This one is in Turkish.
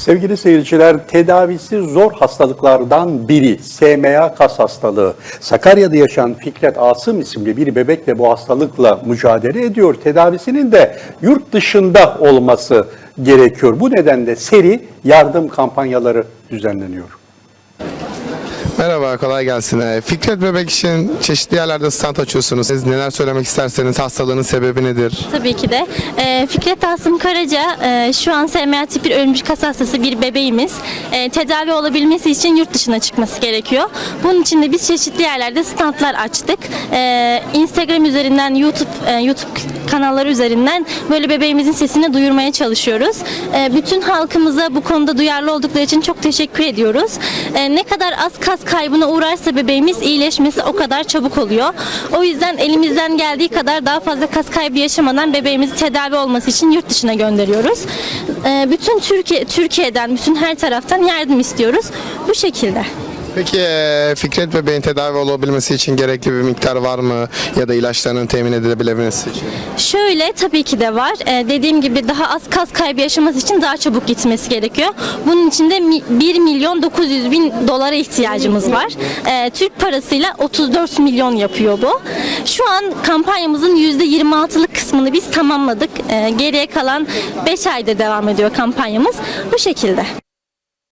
Sevgili seyirciler, tedavisi zor hastalıklardan biri SMA kas hastalığı. Sakarya'da yaşayan Fikret Asım isimli bir bebekle bu hastalıkla mücadele ediyor. Tedavisinin de yurt dışında olması gerekiyor. Bu nedenle seri yardım kampanyaları düzenleniyor. Merhaba, kolay gelsin. Ee, Fikret Bebek için çeşitli yerlerde stand açıyorsunuz. Siz neler söylemek isterseniz, hastalığın sebebi nedir? Tabii ki de. Ee, Fikret Asım Karaca e, şu an SMA tip 1 ölmüş kas hastası bir bebeğimiz. E, tedavi olabilmesi için yurt dışına çıkması gerekiyor. Bunun için de biz çeşitli yerlerde standlar açtık. E, Instagram üzerinden, YouTube YouTube kanalları üzerinden böyle bebeğimizin sesini duyurmaya çalışıyoruz. Bütün halkımıza bu konuda duyarlı oldukları için çok teşekkür ediyoruz. Ne kadar az kas kaybına uğrarsa bebeğimiz iyileşmesi o kadar çabuk oluyor. O yüzden elimizden geldiği kadar daha fazla kas kaybı yaşamadan bebeğimizi tedavi olması için yurt dışına gönderiyoruz. E, bütün Türkiye Türkiye'den, bütün her taraftan yardım istiyoruz. Bu şekilde. Peki e, Fikret Bebeğin tedavi olabilmesi için gerekli bir miktar var mı? Ya da ilaçlarının temin edilebilmesi için? Şöyle tabii ki de var. Ee, dediğim gibi daha az kas kaybı yaşaması için daha çabuk gitmesi gerekiyor. Bunun için de mi- 1 milyon 900 bin dolara ihtiyacımız var. Ee, Türk parasıyla 34 milyon yapıyor bu. Şu an kampanyamızın %26'lık kısmını biz tamamladık. Ee, geriye kalan 5 ayda devam ediyor kampanyamız. Bu şekilde.